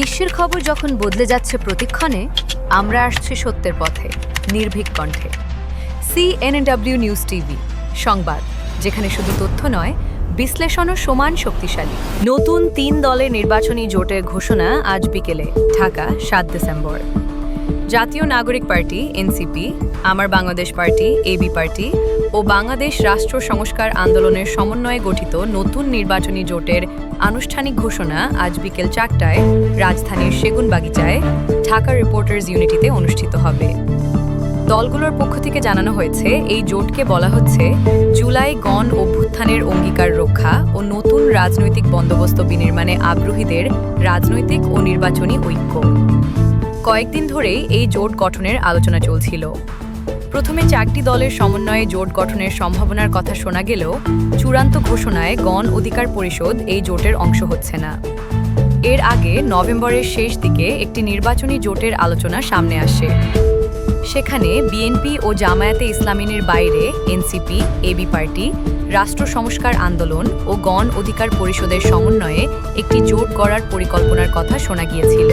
বিশ্বের খবর যখন বদলে যাচ্ছে প্রতিক্ষণে, আমরা আসছি সত্যের পথে, নির্ভীক কণ্ঠে। সিএনএডব্লিউ নিউজ টিভি সংবাদ, যেখানে শুধু তথ্য নয়, বিশ্লেষণও সমান শক্তিশালী। নতুন তিন দলের নির্বাচনী জোটের ঘোষণা আজ বিকেলে, ঢাকা, সাত ডিসেম্বর। জাতীয় Nagorik party, NCP, Amar Bangladesh party AB party ও বাংলাদেশ রাষ্ট্র সংস্কার আন্দোলনের সমন্বয়ে গঠিত নতুন নির্বাচনী জোটের আনুষ্ঠানিক ঘোষণা আজ বিকেল চারটায় রাজধানীর সেগুনবাগিচায় ঢাকা রিপোর্টার্স ইউনিটিতে অনুষ্ঠিত হবে। দলগুলোর পক্ষ থেকে জানানো হয়েছে, এই জোটকে বলা হচ্ছে জুলাই গণ অভ্যুত্থানের অঙ্গীকার রক্ষা ও নতুন রাজনৈতিক বন্দোবস্ত বিনির্মাণে আগ্রহীদের রাজনৈতিক ও নির্বাচনী ঐক্য। কয়েকদিন ধরেই এই জোট গঠনের আলোচনা চলছিল। প্রথমে চারটি দলের সমন্বয়ে জোট গঠনের সম্ভাবনার কথা শোনা গেলেও চূড়ান্ত ঘোষণায় গণ অধিকার পরিষদ এই জোটের অংশ হচ্ছে না। এর আগে নভেম্বরের শেষ দিকে একটি নির্বাচনী জোটের আলোচনা সামনে আসে। সেখানে বিএনপি ও জামায়াতে ইসলামিনের বাইরে এনসিপি, এবি পার্টি, রাষ্ট্র সংস্কার আন্দোলন ও গণ অধিকার পরিষদের সমন্বয়ে একটি জোট গড়ার পরিকল্পনার কথা শোনা গিয়েছিল।